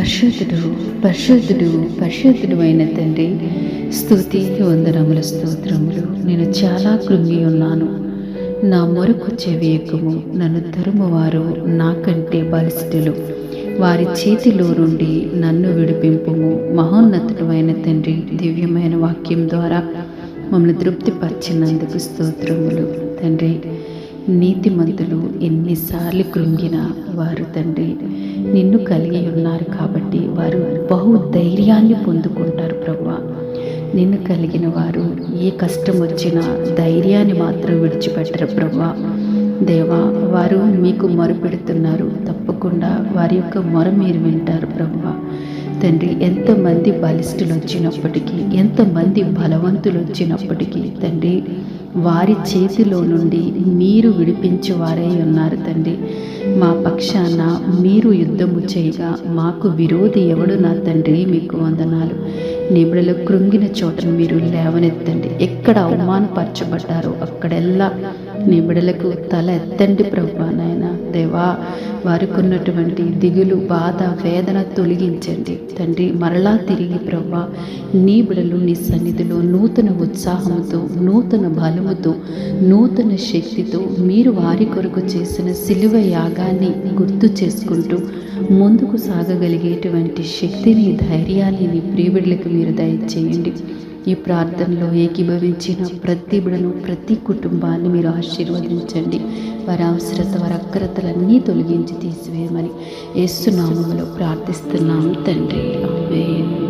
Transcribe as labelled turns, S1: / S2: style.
S1: పరిశుద్ధుడు పరిశుద్ధుడు పరిశుద్ధుడు అయిన తండ్రి స్థుతి వందనముల స్తోత్రములు. నేను చాలా కృంగి ఉన్నాను. నా మొరకు చెవియకము. నన్ను తరుమువారు నాకంటే బలిష్ఠులు వారి చేతిలో నుండి నన్ను విడిపింపుము. మహోన్నతుడమైన తండ్రి దివ్యమైన వాక్యం ద్వారా మమ్మల్ని తృప్తిపరిచినందుకు స్తోత్రములు. తండ్రి నీతిమంతులు ఎన్నిసార్లు కృంగిన వారు తండ్రి నిన్ను కలిగి ఉన్నారు కాబట్టి వారు బహు ధైర్యాన్ని పొందుకుంటారు ప్రభు నిన్ను కలిగిన వారు ఏ కష్టం వచ్చినా ధైర్యాన్ని మాత్రం విడిచిపెట్టరు ప్రభు దేవా వారు మీకు మొరపెడుతున్నారు. తప్పకుండా వారి యొక్క మొర మీరు వింటారు ప్రభు తండ్రి ఎంతమంది బలిష్ఠులు వచ్చినప్పటికీ ఎంతమంది బలవంతులు వచ్చినప్పటికీ తండ్రి వారి చేతిలో నుండి మీరు విడిపించేవారై ఉన్నారు తండ్రి. మా పక్షాన మీరు యుద్ధము చేయగా మాకు విరోధి ఎవడు నా తండ్రి? మీకు వందనాలు. నిబిడలు కృంగిన చోటను మీరు లేవనెత్తండి. ఎక్కడ అవమానపరచబడ్డారో అక్కడెల్లా నిబిడలకు తల ఎత్తండి ప్రభు నాయన. దేవా వారికున్నటువంటి దిగులు బాధ వేదన తొలగించండి. తండ్రి మరలా తిరిగి ప్రవ్వా నీ బిడలు నీ సన్నిధిలో నూతన ఉత్సాహంతో నూతన బలముతో నూతన శక్తితో మీరు వారి కొరకు చేసిన సిలువ యాగాన్ని గుర్తు చేసుకుంటూ ముందుకు సాగగలిగేటువంటి శక్తిని ధైర్యాన్ని నీ ప్రియబిడ్లకు మీరు దయచేయండి. ఈ ప్రార్థనలో ఏకీభవించిన ప్రతి బిడను ప్రతి కుటుంబాన్ని మీరు ఆశీర్వదించండి. వారి అవసరత వారి అక్రతలన్నీ తొలగించి తీసివేయమని ఏసునామములో ప్రార్థిస్తున్నాము తండ్రి. ఆమేన్.